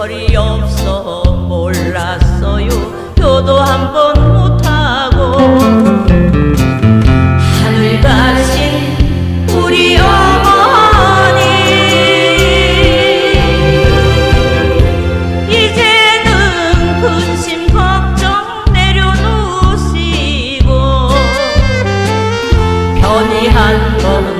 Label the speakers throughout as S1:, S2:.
S1: 허리 없어 몰랐어요. 교도 한 번 못하고 하늘 가신 우리 어머니. 이제는 근심 걱정 내려놓으시고 편히 한번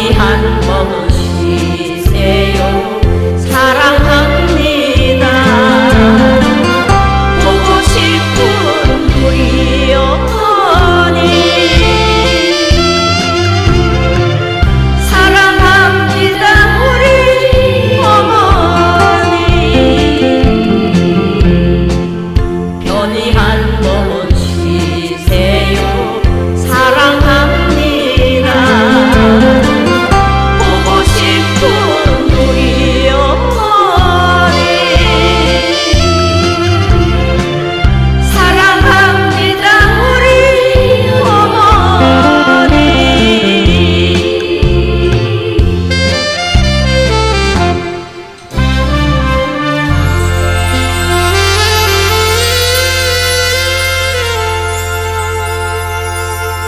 S1: 아니 한 번씩